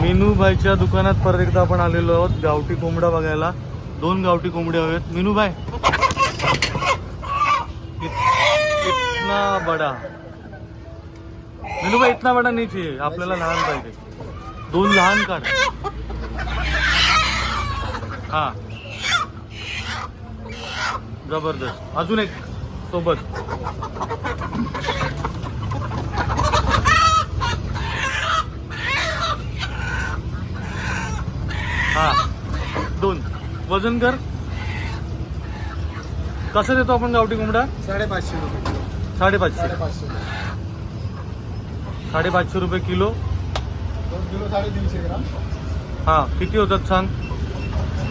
मीनूभाईच्या दुकानात परत एकदा आपण आलेलो आहोत गावठी कोंबडा बघायला. दोन गावठी कोंबडे हवेत. मिनूबाई इत- इतना बडा. मीनूभाई इतना बडा नाही चाहिए आपल्याला लहान पाहिजे. दोन लहान काढ. हा. जबरदस्त. अजून एक सोबत. हा. दोन. वजन कर. कसं देतो आपण गावठी कोंबडा? साडेपाचशे रुपये साडेपाचशे. साडेपाचशे साडेपाचशे रुपये किलो. दोन किलो साडेतीनशे ग्राम. हा किती होतात सांग?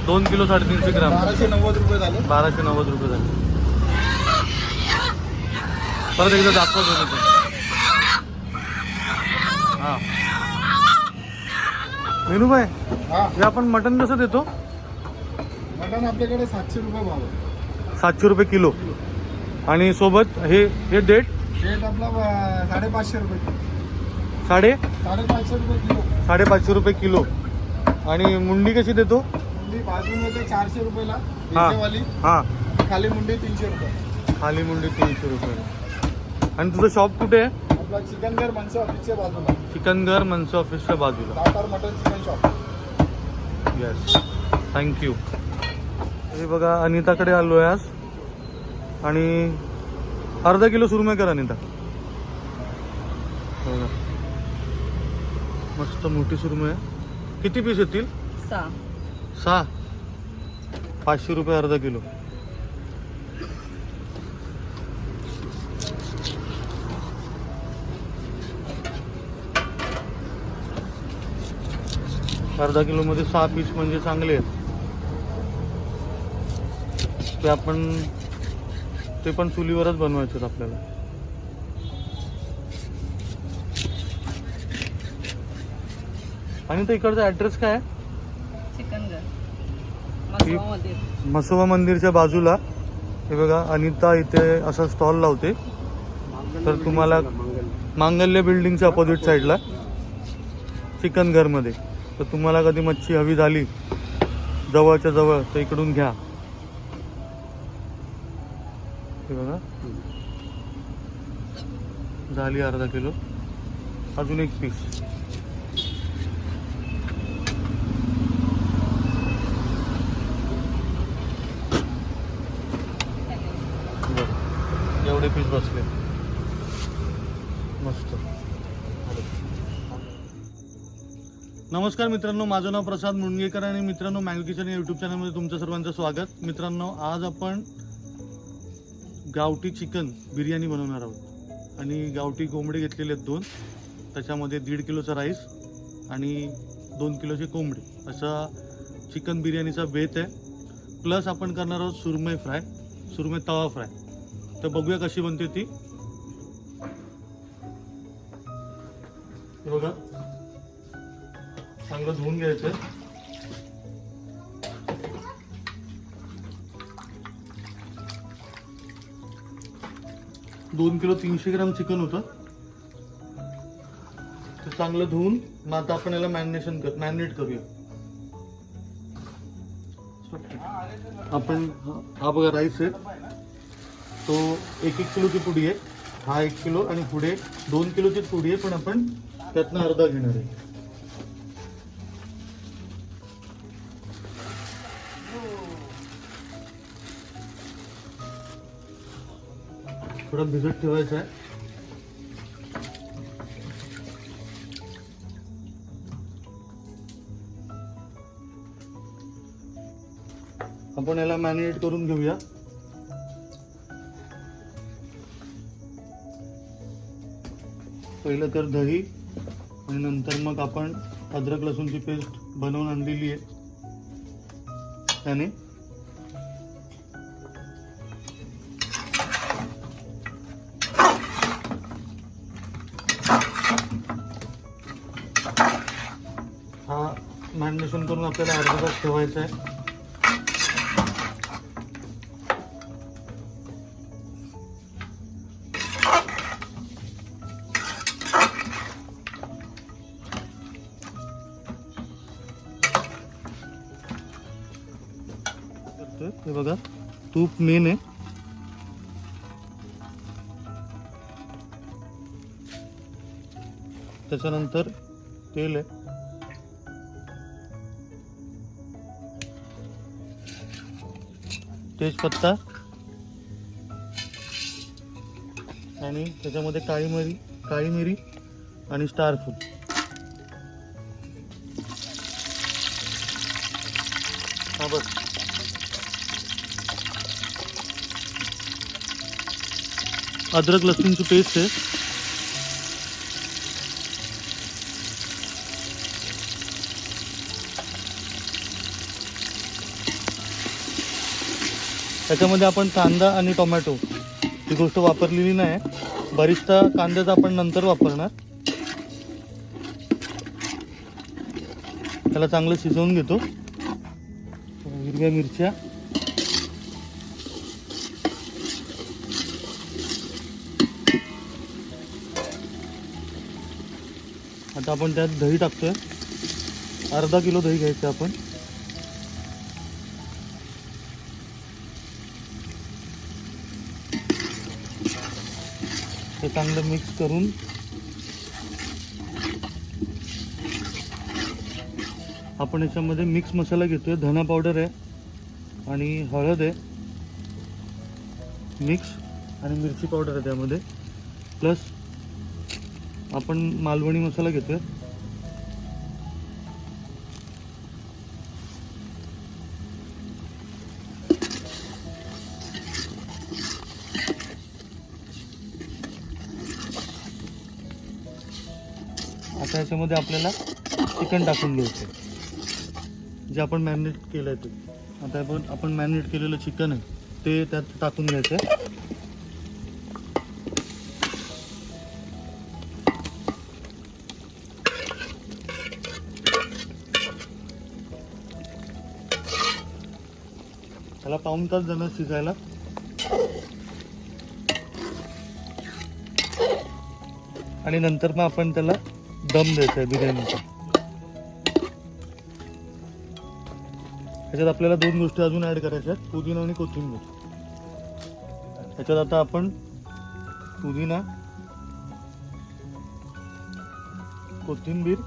दोन किलो साडेतीनशे ग्राम. बाराशे नव्वद रुपये झाले. बाराशे नव्वद रुपये झाले. परत एकदा दाखवा दोन्ही पण हा. मेनूभाई हा. हे आपण मटन कसं देतो? मटण आपल्याकडे सातशे रुपये भाव आहे. सातशे रुपये किलो. आणि सोबत हे हे डेट? रेट आपला अं, साडेपाचशे रुपये. किलो. साडे? साडेपाचशे रुपये किलो. साडेपाचशे रुपये किलो. आणि मुंडी कशी देतो? मुंडी बाजून येते चारशे रुपयेला हा. वाली हां. खाली मुंडी तीनशे रुपये. खाली मुंडी तीनशे रुपये. आणि तुझं शॉप कुठे आहे? आपला चिकनगर मनसे ऑफिसच्या बाजूला. चिकनगर मनसे ऑफिसच्या बाजूला. Datar mutton chicken shop yes thank you हे बघा अनिताकडे आलो आहे आज. आणि अर्धा किलो सुरमई कर अनिता. बघा. मस्त मोठी सुरमई आहे. किती पीस येतील? सहा. सहा. पाचशे रुपये अर्धा किलो. अर्धा किलो मध्ये सहा पीस म्हणजे चांगले आहेत. ते आपण ते पण चुलीवरच बनवायचे आपल्याला. आणि तो इकडचा ऍड्रेस काय आहे? मसोबा मंदिरच्या बाजूला. हे बघा अनिता इथे असा स्टॉल लावते. तर तुम्हाला मांगल्य. बिल्डिंगच्या अपोजिट साईडला चिकन घरमध्ये तर तुम्हाला कधी मच्छी हवी झाली जवळच्या जवळ तर इकडून घ्या. हे बघा. झाली अर्धा किलो. अजून एक पीस एवढे पीस बसले. नमस्कार मित्रांनो माझं नाव प्रसाद मुणगेकर आणि मित्रांनो मॅंगो किचन या यूट्यूब चॅनलमध्ये तुमचं सर्वांचं स्वागत. मित्रांनो आज आपण गावठी चिकन बिर्याणी बनवणार आहोत. आणि गावठी कोंबडे घेतलेले आहेत दोन. त्याच्यामध्ये दीड किलोचा राईस आणि दोन किलोचे कोंबडे. असा चिकन बिर्याणीचा बेत आहे. प्लस आपण करणार आहोत सुरमई फ्राय सुरमई तवा फ्राय. तर बघूया कशी बनते ती. बघा. चांगलं धुवून घ्यायचं. दोन किलो तीनशे ग्राम चिकन होतं. ते चांगलं धुवून मग आता आपण याला मॅरिनेशन कर मॅरिनेट करूया. आपण हा- बघा राईस आहे. तो एक एक किलोची पुडी आहे. हा एक किलो आणि पुढे दोन किलोची पुडी आहे पण आपण त्यातनं अर्धा घेणार आहे. थोडं भिजत ठेवायचं आहे. आपण याला मॅरिनेट करून घेऊया. पहिलं तर दही आणि नंतर मग आपण अद्रक लसूणची पेस्ट बनवून आणलेली आहे. त्याने आपल्याला अर्धा तास ठेवायचं आहे हे बघा तूप मेन आहे. त्याच्यानंतर तेल आहे. तेजपत्ता आणि त्याच्यामध्ये काळी मिरी काळी मिरी आणि स्टार फूड हा बस अद्रक लसूणची पेस्ट आहे. त्याच्यामध्ये आपण कांदा आणि टोमॅटो ही गोष्ट वापरलेली नाही. बरीचदा कांद्याचा आपण नंतर वापरणार. त्याला चांगलं शिजवून घेतो. हिरव्या मिरच्या. आता आपण त्यात दही टाकतोय. अर्धा किलो दही घ्यायचं आपण. चांगलं मिक्स करून. आपण याच्यामध्ये मिक्स मसाला घेतोय. धना पावडर आहे आणि हळद आहे. मिक्स आणि मिरची पावडर आहे त्यामध्ये. प्लस आपण मालवणी मसाला घेतोय. आता याच्यामध्ये आपल्याला चिकन टाकून घ्यायचं आहे. जे आपण मॅरिनेट केलं आहे ते. आता आपण आपण मॅरिनेट केलेलं चिकन आहे ते त्यात टाकून घ्यायचं आहे. त्याला पाऊन तास जाणार शिजायला. आणि नंतर मग आपण त्याला दम द्यायचा आहे बिर्याणीचा. ह्याच्यात आपल्याला दोन गोष्टी अजून ऍड करायच्या आहेत. पुदिना आणि कोथिंबीर. ह्याच्यात आता आपण पुदिना कोथिंबीर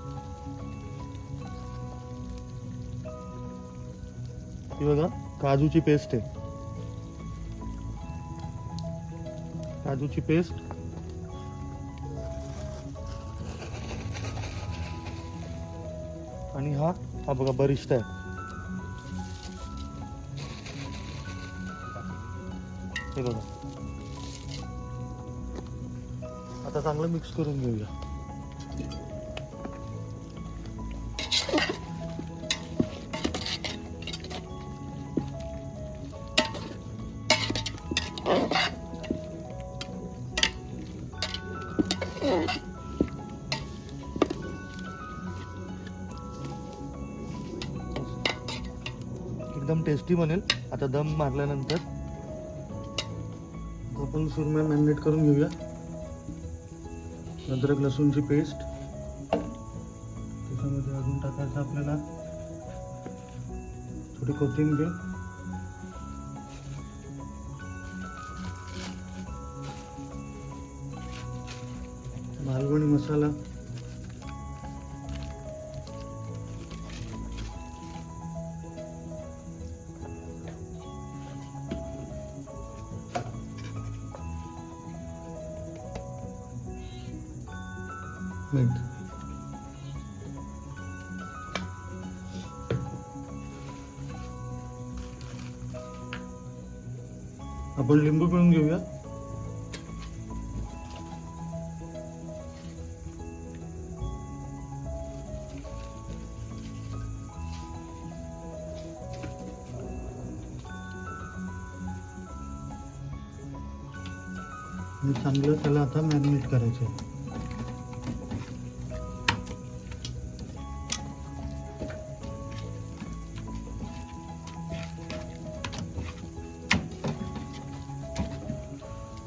ही बघा काजूची पेस्ट आहे. काजूची पेस्ट हा हा बघा बरिष्ठ आहे हे बघा आता चांगलं मिक्स करून घेऊया एकदम टेस्टी बनेल. आता दम मारल्यानंतर आपण सुरमय मॅरिनेट करून घेऊया. अद्रक लसूणची पेस्ट त्याच्यामध्ये अजून टाकायचं आपल्याला थोडी कोथिंबीर. मालवणी मसाला. आपण लिंबू पिळून घेऊया. चांगलं त्याला आता मॅरिनेट करायचं आहे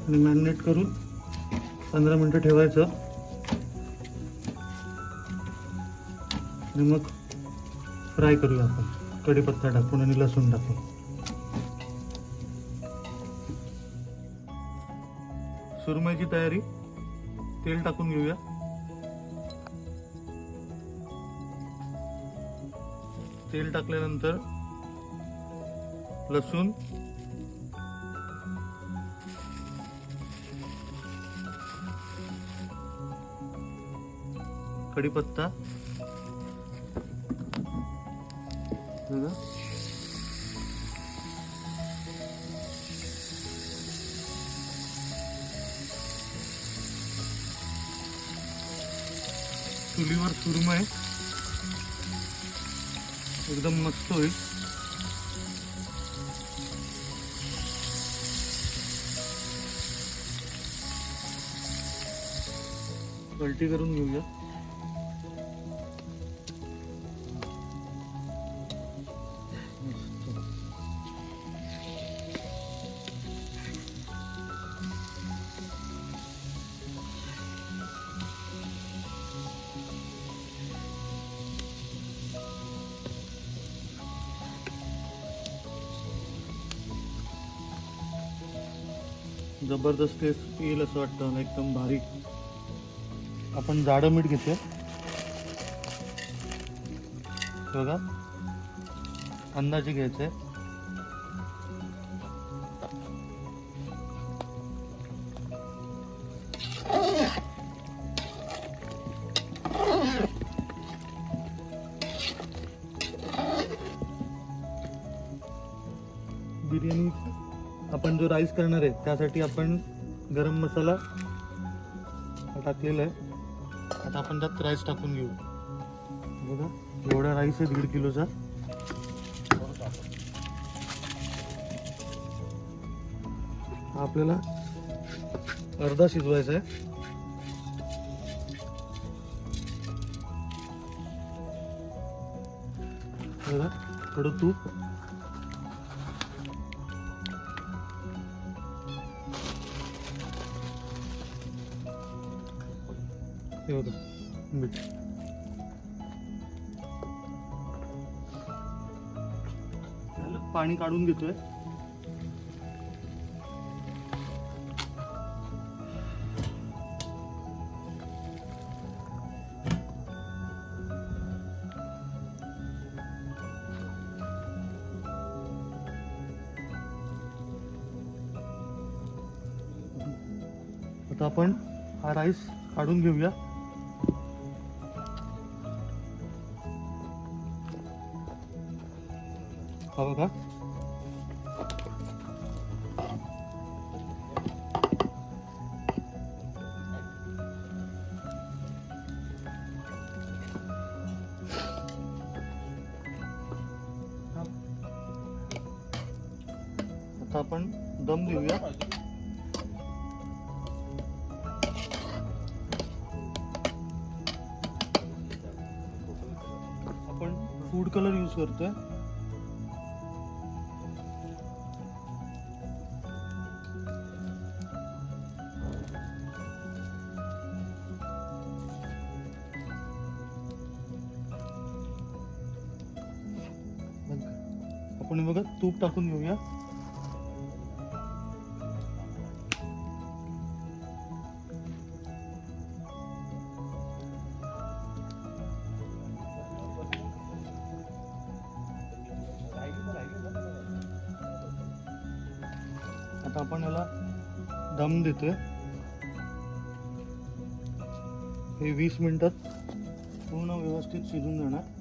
आणि मॅरिनेट करून पंधरा मिनटं ठेवायचं. आणि मग फ्राय करूया आपण. कढीपत्ता टाकून आणि लसूण टाकून. सुरमईची तयारी. तेल टाकून घेऊया. तेल टाकल्यानंतर लसूण कढीपत्ता. चुलीवर सुरमय. एकदम मस्त होईल. पलटी करून घेऊया जबरदस्त टेस्ट येईल असं वाटतं एकदम भारी. आपण जाडं मीठ घेते बघा. अंदाजे घ्यायचं आहे बिर्याणी आपण जो राईस करणार आहे त्यासाठी आपण गरम मसाला टाकलेला आहे. आता आपण त्यात राईस टाकून घेऊ. बघा एवढा राईस आहे दीड किलोचा. आपल्याला अर्धा शिजवायचा आहे. थोडं तूप. हे झालं, पाणी काढून घेतोय. आता आपण हा राईस काढून घेऊया. हा बघा आता आपण दम देऊया. आपण फूड कलर यूज करतोय. आपण बघा तूप टाकून घेऊया. आता आपण याला दम देतोय. हे वीस मिनिटात पूर्ण व्यवस्थित शिजून जाणार.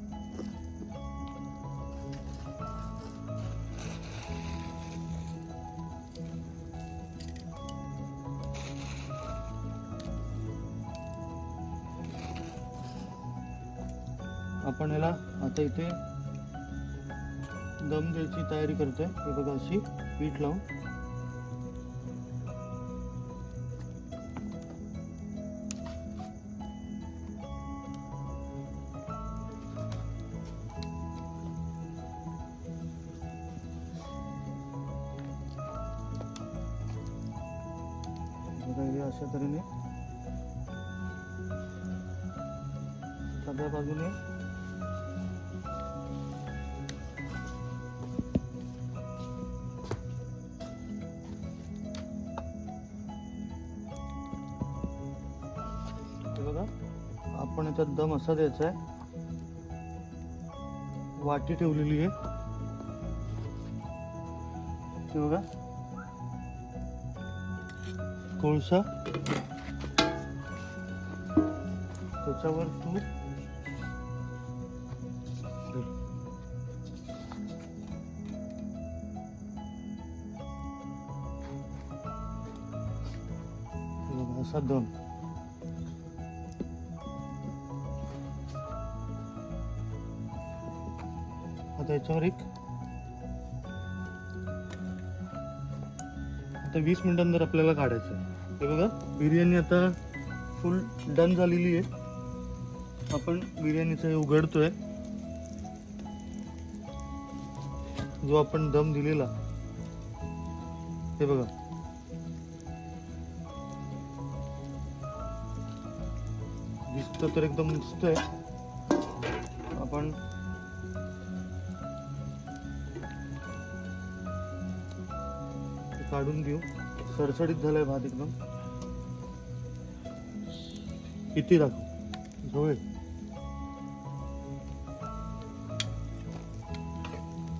आपण याला आता इथे दम द्यायची तयारी करतोय. हे बघा अशी पीठ लावून. आपण याच्यात दम असा द्यायचा आहे. वाटी ठेवलेली आहे. ते बघा. कोळसा. त्याच्यावर तू असा दम. याच्यावर एक आता वीस मिनिटांनंतर आपल्याला काढायचं आहे. हे बघा बिर्याणी आता फुल डन झालेली आहे. आपण बिर्याणीचं हे उघडतोय. जो आपण दम दिलेला. हे बघा. दिसत तर एकदम मस्त आहे. आपण काढून घेऊ. सडसडीत झालाय भात एकदम. किती दाखव झोळे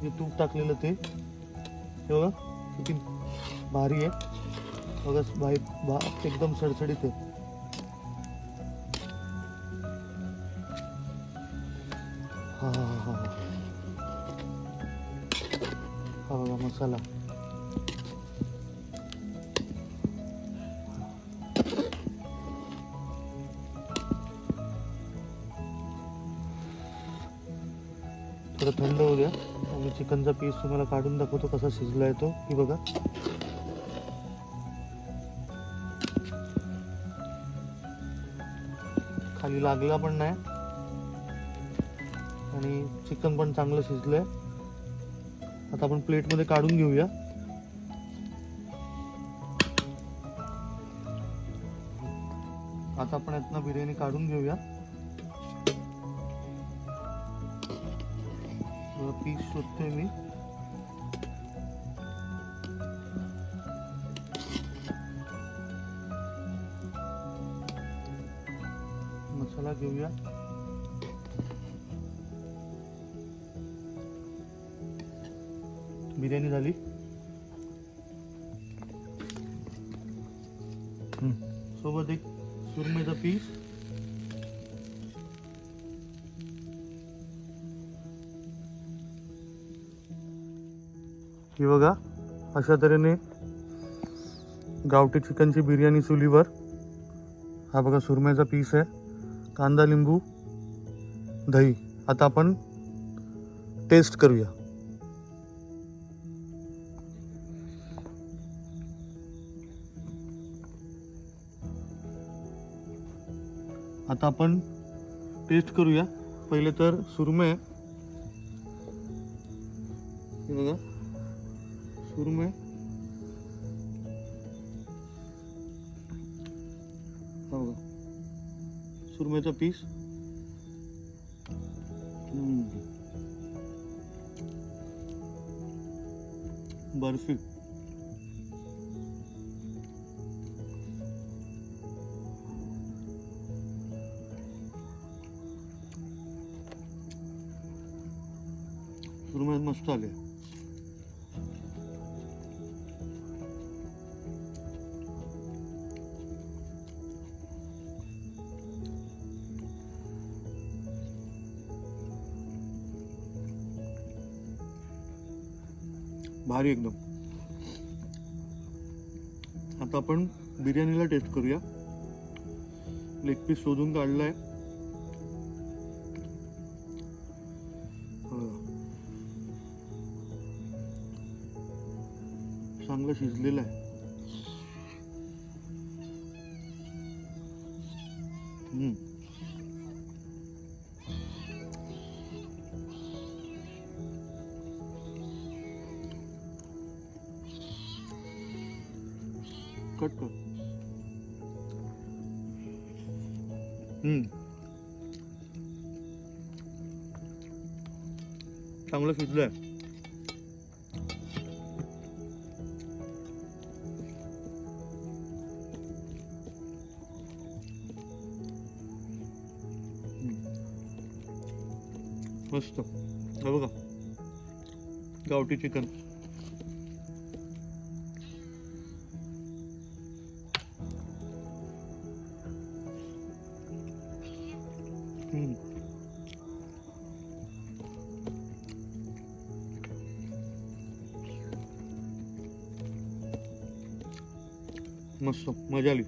हे तूप टाकलेलं ते. हे बघा किती भारी आहे. बघा भाई भात एकदम सडसडीत आहे. हा हा हा हा. हा बघा मसाला. चिकनचा पीस तुम्हाला काढून दाखवतो कसा शिजला तो. की बघा. खाली लागला पण नाही. आणि चिकन पण चांगलं शिजलंय. आता आपण प्लेटमध्ये काढून घेऊया. आता आपण यातनं बिर्याणी काढून घेऊया. पीस शोधतोय मी. मसाला घेऊया. बिर्याणी झाली. सोबत एक सुरमेचा पीस. की बघा अशा तऱ्हेने गावठी चिकनची बिर्याणी चुलीवर. हा बघा सुरमईचा पीस आहे. कांदा लिंबू दही. आता आपण टेस्ट करूया. आता आपण टेस्ट करूया. पहिले तर सुरमे बघा. बघा सुरमई हा बघा सुरमईचा पीस। बर्फी। सुरमई मस्त आले भारी एकदम. आता आपण बिर्याणीला टेस्ट करूया. लेग पीस शोधून काढला आहे चांगलं शिजलेलं आहे. चांगलं शिजलंय मस्त बघा गावठी चिकन मस्त मजा आली.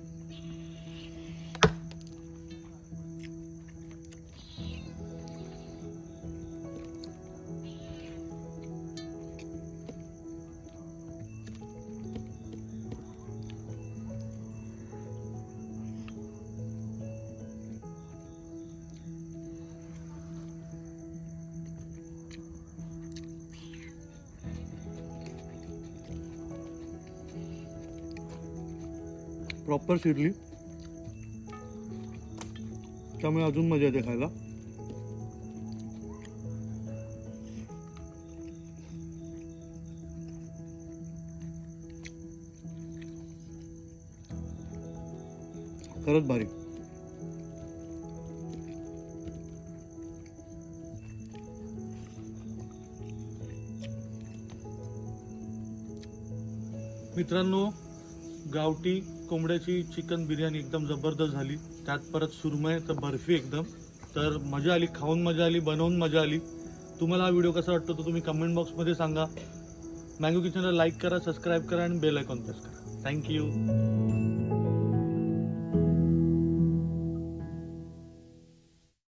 प्रॉपर शिरली. त्यामुळे अजून मजा येते खायला. खरंच भारी. मित्रांनो गावठी कोंबड्याची चिकन बिर्याणी एकदम जबरदस्त झाली. त्यात परत सुरमय तर बर्फी एकदम. तर मजा आली खाऊन मजा आली बनवून मजा आली. तुम्हाला हा व्हिडिओ कसा वाटतो तो तुम्ही कमेंट बॉक्समध्ये सांगा. मँगो किचनला लाईक करा सबस्क्राईब करा आणि बेल आयकॉन प्रेस करा. Thank you